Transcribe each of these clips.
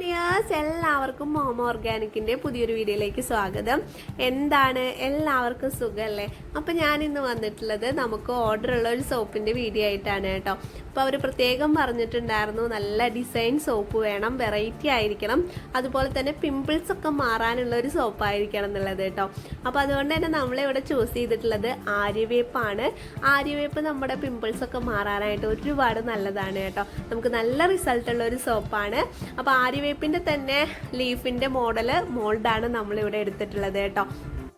Dears എല്ലാവർക്കും മോമ ഓർഗാനിക്കിന്റെ പുതിയൊരു വീഡിയോയിലേക്ക് സ്വാഗതം. എന്താണ്? എല്ലാവർക്കും സുഖമല്ലേ അപ്പം ഞാൻ ഇന്ന് വന്നിട്ടുള്ളത് നമുക്ക് ഓർഡർ ഉള്ള ഒരു സോപ്പിന്റെ വീഡിയോ ആയിട്ടാണ് കേട്ടോ. അപ്പോൾ അവർ പ്രത്യേകം പറഞ്ഞിട്ടുണ്ടായിരുന്നു നല്ല ഡിസൈൻ സോപ്പ് വേണം വെറൈറ്റി ആയിരിക്കണം. അതുപോലെ തന്നെ പിമ്പിൾസ് ഒക്കെ മാറാനുള്ള ഒരു സോപ്പായിരിക്കണം എന്നുള്ളത് കേട്ടോ. അപ്പോൾ അതുകൊണ്ട് തന്നെ നമ്മളിവിടെ ചൂസ് ചെയ്തിട്ടുള്ളത് ആര്യവേപ്പാണ്. ആര്യവേപ്പ് നമ്മുടെ പിമ്പിൾസ് ഒക്കെ മാറാനായിട്ട് ഒരുപാട് നല്ലതാണ് കേട്ടോ. നമുക്ക് നല്ല റിസൾട്ട് ഉള്ള ഒരു സോപ്പാണ്. അപ്പോൾ ആര്യവേപ്പിന്റെ തന്നെ ലീഫിന്റെ മോഡൽ മോൾഡാണ് നമ്മളിവിടെ എടുത്തിട്ടുള്ളത് കേട്ടോ.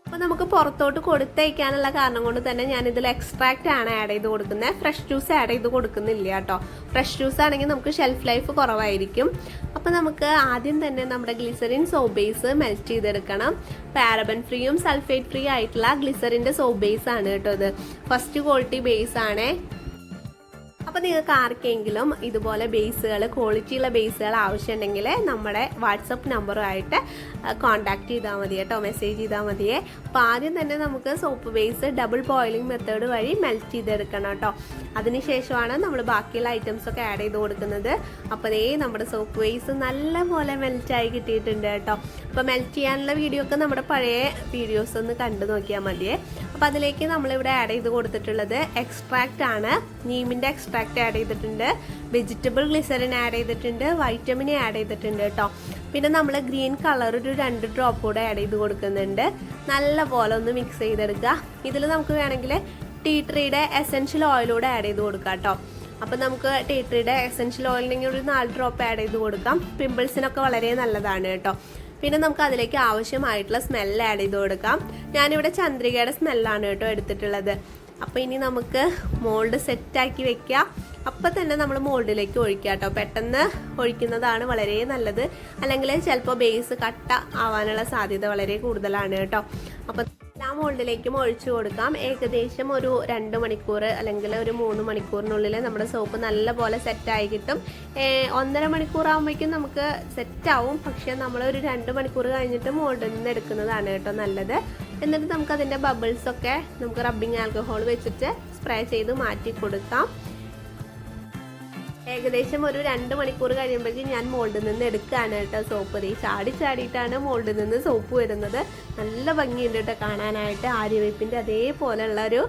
അപ്പോൾ നമുക്ക് പുറത്തോട്ട് കൊടുത്തയക്കാനുള്ള കാരണം കൊണ്ട് തന്നെ ഞാൻ ഇതിൽ എക്സ്ട്രാക്റ്റ് ആണ് ആഡ് ചെയ്ത് കൊടുക്കുന്നത്. ഫ്രഷ് ജ്യൂസ് ആഡ് ചെയ്ത് കൊടുക്കുന്നില്ല കേട്ടോ. ഫ്രഷ് ജ്യൂസ് ആണെങ്കിൽ നമുക്ക് ഷെൽഫ് ലൈഫ് കുറവായിരിക്കും. അപ്പോൾ നമുക്ക് ആദ്യം തന്നെ നമ്മുടെ glycerin soap base base melt ചെയ്തെടുക്കണം. പാരബൻ ഫ്രീയും സൾഫേറ്റ് ഫ്രീ ആയിട്ടുള്ള ഗ്ലിസറിന്റെ സോബേസ് ആണ് കേട്ടോ ഇത്. ഫസ്റ്റ് ക്വാളിറ്റി ബേസ് ആണേ. അപ്പോൾ നിങ്ങൾക്ക് ആർക്കെങ്കിലും ഇതുപോലെ ബേസുകൾ ക്വാളിറ്റിയുള്ള ബേസുകൾ ആവശ്യമുണ്ടെങ്കിൽ നമ്മുടെ വാട്സപ്പ് നമ്പറുമായിട്ട് കോൺടാക്ട് ചെയ്താൽ മതി കേട്ടോ മെസ്സേജ് ചെയ്താൽ മതിയേ. അപ്പോൾ ആദ്യം തന്നെ നമുക്ക് soap base double boiling method വഴി മെൽറ്റ് ചെയ്തെടുക്കണം കേട്ടോ അതിനുശേഷമാണ് നമ്മൾ ബാക്കിയുള്ള ഐറ്റംസ് ഒക്കെ ആഡ് ചെയ്ത് കൊടുക്കുന്നത്. അപ്പോൾ അതേ നമ്മുടെ സോപ്പ് ബേസ് നല്ലപോലെ മെൽറ്റായി കിട്ടിയിട്ടുണ്ട് കേട്ടോ അപ്പോൾ മെൽറ്റ് ചെയ്യാനുള്ള വീഡിയോ ഒക്കെ നമ്മുടെ പഴയ വീഡിയോസ് ഒന്ന് കണ്ടു നോക്കിയാൽ മതിയേ. അപ്പോൾ അതിലേക്ക് നമ്മളിവിടെ ആഡ് ചെയ്ത് കൊടുത്തിട്ടുള്ളത് എക്സ്ട്രാക്റ്റ് ആണ്. നീമിന്റെ എക്സ്ട്രാക്റ്റ് ആഡ് ചെയ്തിട്ടുണ്ട്. വെജിറ്റബിൾ ഗ്ലിസറിൻ ആഡ് ചെയ്തിട്ടുണ്ട്. വൈറ്റമിൻ ആഡ് ചെയ്തിട്ടുണ്ട് കേട്ടോ പിന്നെ നമ്മൾ ഗ്രീൻ കളർ ഒരു രണ്ട് ഡ്രോപ്പ് കൂടെ ആഡ് ചെയ്ത് കൊടുക്കുന്നുണ്ട്. നല്ല പോലെ ഒന്ന് മിക്സ് ചെയ്തെടുക്കുക. ഇതിൽ നമുക്ക് വേണമെങ്കിൽ ടീ ട്രീയുടെ എസെൻഷ്യൽ ഓയിലൂടെ ആഡ് ചെയ്ത് കൊടുക്കാം കേട്ടോ അപ്പം നമുക്ക് ടീ ട്രീയുടെ എസെൻഷ്യൽ ഓയിലിനെങ്കിൽ ഒരു നാല് ഡ്രോപ്പ് ആഡ് ചെയ്ത് കൊടുക്കാം. പിമ്പിൾസിനൊക്കെ വളരെ നല്ലതാണ് കേട്ടോ പിന്നെ നമുക്ക് അതിലേക്ക് ആവശ്യമായിട്ടുള്ള സ്മെല്ല് ആഡ് ചെയ്ത് കൊടുക്കാം. ഞാനിവിടെ ചന്ദ്രികയുടെ സ്മെല്ലാണ് കേട്ടോ എടുത്തിട്ടുള്ളത്. അപ്പോൾ ഇനി നമുക്ക് മോൾഡ് സെറ്റാക്കി വെക്കാം. അപ്പം തന്നെ നമ്മൾ മോൾഡിലേക്ക് ഒഴിക്കുക കേട്ടോ. പെട്ടെന്ന് ഒഴിക്കുന്നതാണ് വളരെ നല്ലത്. അല്ലെങ്കിൽ ചിലപ്പോൾ ബേസ് കട്ട ആവാനുള്ള സാധ്യത വളരെ കൂടുതലാണ് കേട്ടോ. അപ്പം മോൾഡിലേക്കും ഒഴിച്ചു കൊടുക്കാം. ഏകദേശം ഒരു രണ്ട് മണിക്കൂർ അല്ലെങ്കിൽ ഒരു മൂന്ന് മണിക്കൂറിനുള്ളിൽ നമ്മുടെ സോപ്പ് നല്ലപോലെ സെറ്റായി കിട്ടും. ഒന്നര മണിക്കൂർ ആകുമ്പോഴേക്കും നമുക്ക് സെറ്റാവും. പക്ഷേ നമ്മൾ ഒരു രണ്ട് മണിക്കൂർ കഴിഞ്ഞിട്ട് മോൾഡിൽ നിന്ന് എടുക്കുന്നതാണ് കേട്ടോ നല്ലത്. എന്നിട്ട് നമുക്ക് അതിന്റെ ബബിൾസ് ഒക്കെ നമുക്ക് റബ്ബിങ് ആൽക്കഹോൾ വെച്ചിട്ട് സ്പ്രേ ചെയ്ത് മാറ്റി കൊടുക്കാം. ഏകദേശം ഒരു രണ്ട് മണിക്കൂർ കഴിയുമ്പോഴേക്കും ഞാൻ മോൾഡിൽ നിന്ന് എടുക്കുകയാണ് കേട്ടോ സോപ്പ്. ഈ ചാടി ചാടിയിട്ടാണ് മോൾഡിൽ നിന്ന് സോപ്പ് വരുന്നത്. നല്ല ഭംഗിയുണ്ട് കേട്ടോ കാണാനായിട്ട്. ആര്യവേപ്പിന്റെ അതേപോലെയുള്ള ഒരു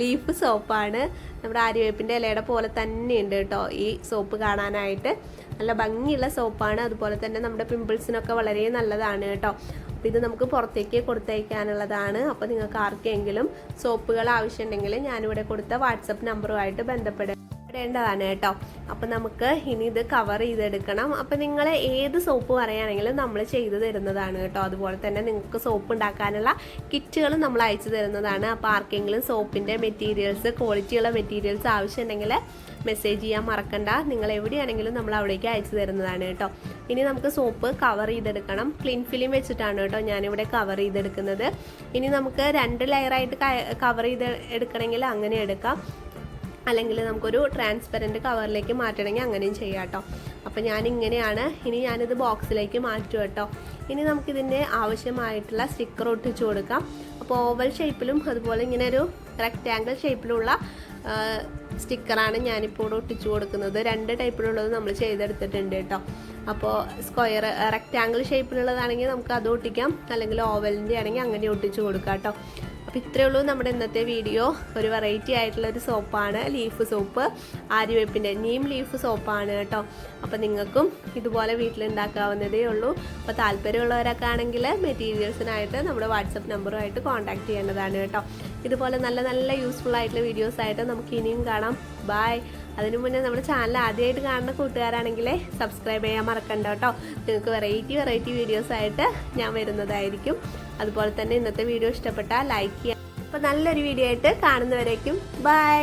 ലീഫ് സോപ്പാണ്. നമ്മുടെ ആര്യവേപ്പിന്റെ ഇലയുടെ പോലെ തന്നെയുണ്ട് കേട്ടോ ഈ സോപ്പ് കാണാനായിട്ട്. നല്ല ഭംഗിയുള്ള സോപ്പാണ്. അതുപോലെ തന്നെ നമ്മുടെ പിമ്പിൾസിനൊക്കെ വളരെ നല്ലതാണ് കേട്ടോ. അപ്പോൾ ഇത് നമുക്ക് പുറത്തേക്ക് കൊടുത്തയക്കാനുള്ളതാണ്. അപ്പോൾ നിങ്ങൾക്ക് ആർക്കെങ്കിലും സോപ്പുകൾ ആവശ്യമുണ്ടെങ്കിൽ ഞാനിവിടെ കൊടുത്ത വാട്സപ്പ് നമ്പറുമായിട്ട് ബന്ധപ്പെടുക. ഇടേണ്ടതാണ് കേട്ടോ. അപ്പം നമുക്ക് ഇനി ഇത് കവർ ചെയ്തെടുക്കണം. അപ്പം നിങ്ങൾ ഏത് സോപ്പ് പറയുകയാണെങ്കിലും നമ്മൾ ചെയ്തു തരുന്നതാണ് കേട്ടോ. അതുപോലെ തന്നെ നിങ്ങൾക്ക് സോപ്പ് ഉണ്ടാക്കാനുള്ള കിറ്റുകൾ നമ്മൾ അയച്ചു തരുന്നതാണ്. അപ്പോൾ ആർക്കെങ്കിലും സോപ്പിന്റെ മെറ്റീരിയൽസ് ക്വാളിറ്റിയുള്ള മെറ്റീരിയൽസ് ആവശ്യമുണ്ടെങ്കിൽ മെസ്സേജ് ചെയ്യാൻ മറക്കണ്ട. നിങ്ങൾ എവിടെയാണെങ്കിലും നമ്മൾ അവിടേക്ക് അയച്ചു തരുന്നതാണ് കേട്ടോ. ഇനി നമുക്ക് സോപ്പ് കവർ ചെയ്തെടുക്കണം. ക്ലീൻ ഫിലിം വെച്ചിട്ടാണ് കേട്ടോ ഞാനിവിടെ കവർ ചെയ്തെടുക്കുന്നത്. ഇനി നമുക്ക് രണ്ട് ലെയറായിട്ട് കവർ ചെയ്ത് എടുക്കണമെങ്കിൽ അങ്ങനെ എടുക്കാം. അല്ലെങ്കിൽ നമുക്കൊരു ട്രാൻസ്പെറന്റ് കവറിലേക്ക് മാറ്റണമെങ്കിൽ അങ്ങനെയും ചെയ്യാം കേട്ടോ. അപ്പോൾ ഞാൻ ഇങ്ങനെയാണ് ഇനി ഞാനിത് ബോക്സിലേക്ക് മാറ്റും കേട്ടോ. ഇനി നമുക്കിതിന്റെ ആവശ്യമായിട്ടുള്ള സ്റ്റിക്കർ ഒട്ടിച്ച് കൊടുക്കാം. അപ്പോൾ ഓവൽ ഷേപ്പിലും അതുപോലെ ഇങ്ങനെ ഒരു റെക്റ്റാങ്കിൾ ഷേപ്പിലുള്ള സ്റ്റിക്കറാണ് ഞാനിപ്പോൾ ഇവിടെ ഒട്ടിച്ചു കൊടുക്കുന്നത്. രണ്ട് ടൈപ്പിലുള്ളത് നമ്മൾ ചെയ്തെടുത്തിട്ടുണ്ട് കേട്ടോ. അപ്പോൾ സ്ക്വയർ റെക്റ്റാങ്കിൾ ഷേപ്പിലുള്ളതാണെങ്കിൽ നമുക്ക് അത് ഒട്ടിക്കാം. അല്ലെങ്കിൽ ഓവലിന്റെ ആണെങ്കിൽ അങ്ങനെ ഒട്ടിച്ചു കൊടുക്കാം കേട്ടോ. അപ്പോൾ ഇത്രയേ ഉള്ളൂ നമ്മുടെ ഇന്നത്തെ വീഡിയോ. ഒരു വെറൈറ്റി ആയിട്ടുള്ള ഒരു സോപ്പാണ് ലീഫ് സോപ്പ് ആര്യവേപ്പിന്റെ നീം ലീഫ് സോപ്പാണ് കേട്ടോ. അപ്പോൾ നിങ്ങൾക്കും ഇതുപോലെ വീട്ടിലുണ്ടാക്കാവുന്നതേ ഉള്ളൂ. അപ്പോൾ താല്പര്യമുള്ളവരൊക്കെ ആണെങ്കിൽ മെറ്റീരിയൽസിനായിട്ട് നമ്മുടെ വാട്സപ്പ് നമ്പറുമായിട്ട് കോൺടാക്ട് ചെയ്യേണ്ടതാണ് കേട്ടോ. ഇതുപോലെ നല്ല നല്ല യൂസ്ഫുൾ ആയിട്ടുള്ള വീഡിയോസ് ആയിട്ട് നമുക്ക് ഇനിയും കാണാം. ബായ് അതിനു മുന്നേ നമ്മുടെ ചാനൽ ആദ്യമായിട്ട് കാണുന്ന കൂട്ടുകാരാണെങ്കിൽ സബ്സ്ക്രൈബ് ചെയ്യാൻ മറക്കണ്ട കേട്ടോ. നിങ്ങൾക്ക് വെറൈറ്റി വെറൈറ്റി വീഡിയോസ് ആയിട്ട് ഞാൻ വരുന്നതായിരിക്കും. അതുപോലെ തന്നെ ഇന്നത്തെ വീഡിയോ ഇഷ്ടപ്പെട്ടാൽ ലൈക്ക് ചെയ്യാം. അപ്പോൾ നല്ലൊരു വീഡിയോ ആയിട്ട് കാണുന്നവരേക്കും ബൈ